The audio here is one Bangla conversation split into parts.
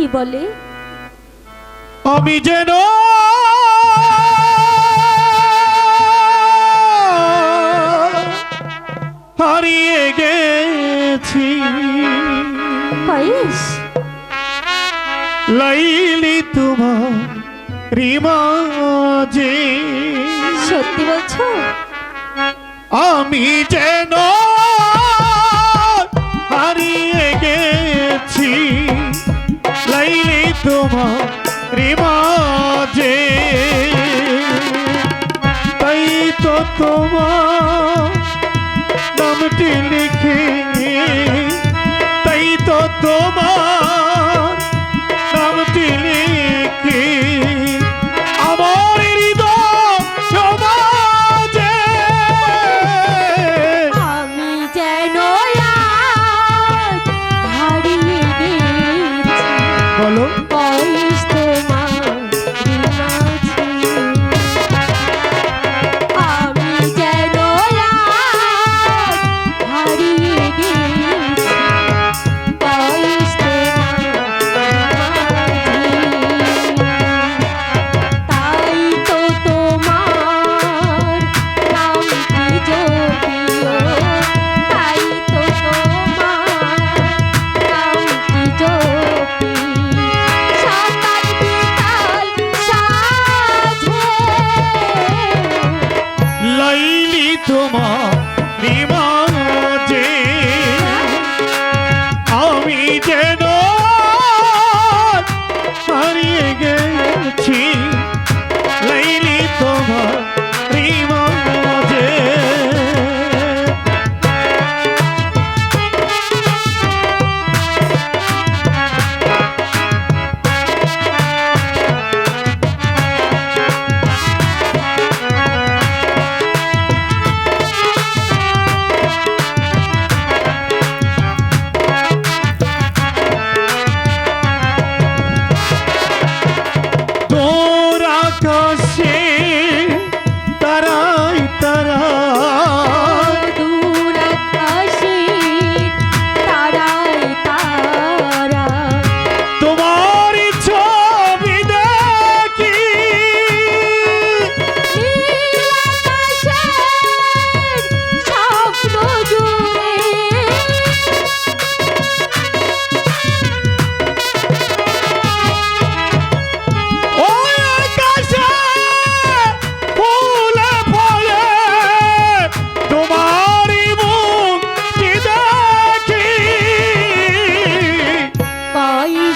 কি বলে? আমি যেন হারিয়ে গেছি। লাইলি তোমার রিমাজে। সত্যি বলছো? আমি যেন তোমারি মাঝে তাই তো তোমার নামটি লিখি তাই তো তোমার নামটি লিখি। আমার বলো। 车马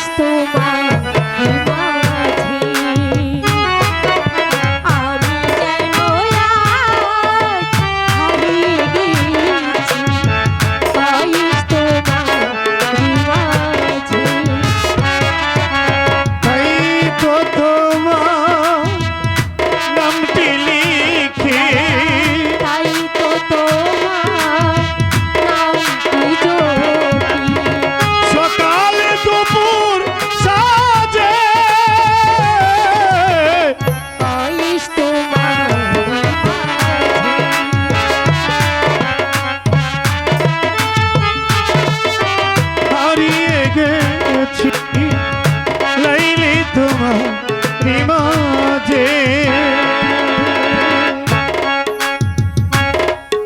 estou oh mal.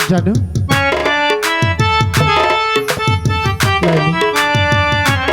Jadu.